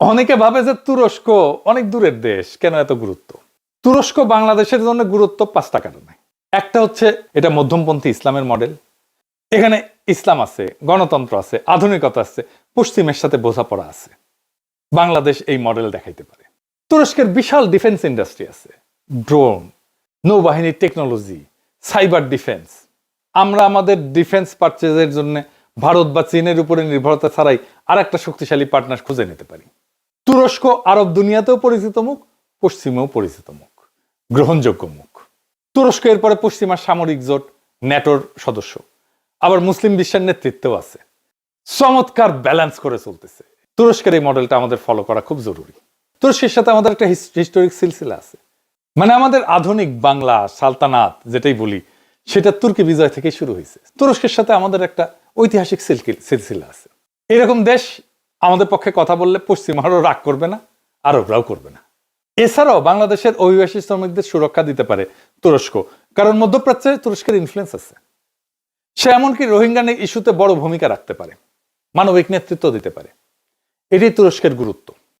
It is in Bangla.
অনেকে ভাবে যে তুরস্ক অনেক দূরের দেশ, কেন এত গুরুত্ব? তুরস্ক বাংলাদেশের জন্য গুরুত্ব পাঁচটা কারণে একটা হচ্ছে এটা মধ্যমপন্থী ইসলামের মডেল এখানে ইসলাম আছে, গণতন্ত্র আছে, আধুনিকতা আছে, পশ্চিমের সাথে বোঝাপড়া আছে। বাংলাদেশ এই মডেল দেখাইতে পারে। তুরস্কের বিশাল ডিফেন্স ইন্ডাস্ট্রি আছে। ড্রোন নৌবাহিনীর টেকনোলজি সাইবার ডিফেন্স আমরা আমাদের ডিফেন্স পারচেজের জন্য ভারত বা চীনের উপরে নির্ভরতা ছাড়াই আর একটা শক্তিশালী পার্টনার খুঁজে নিতে পারি। তুরস্ক, আরব দুনিয়াতেও পরিচিত মুখ, পশ্চিমেও পরিচিত মুখ, গ্রহণযোগ্য মুখ। তুরস্ক এরপরে পশ্চিমার সামরিক জোট, ন্যাটোর সদস্য। আবার মুসলিম বিশ্বের নেতৃত্বেও আছে। চমৎকার ব্যালেন্স করে চলতেছে। তুরস্কের এই মডেলটা আমাদের ফলো করা খুব জরুরি। তুরস্কের সাথে আমাদের একটা হিস্টোরিক সিলসিলা আছে। মানে আমাদের আধুনিক বাংলা, সালতানাত, যেটাই বলি, সেটা তুর্কি বিজয় থেকে শুরু হয়েছে। তুরস্কের সাথে আমাদের একটা ঐতিহাসিক সিলসিলা আছে। এরকম দেশ আমাদের পক্ষে কথা বললে পশ্চিমারও রাগ করবে না, আরবরাও করবে না। এছাড়াও বাংলাদেশের অভিবাসী শ্রমিকদের সুরক্ষা দিতে পারে তুরস্ক, কারণ মধ্যপ্রাচ্যে তুরস্কের ইনফ্লুয়েন্স আছে। সে এমনকি রোহিঙ্গা ইস্যুতে বড় ভূমিকা রাখতে পারে, মানবিক নেতৃত্ব দিতে পারে। এটি তুরস্কের গুরুত্ব।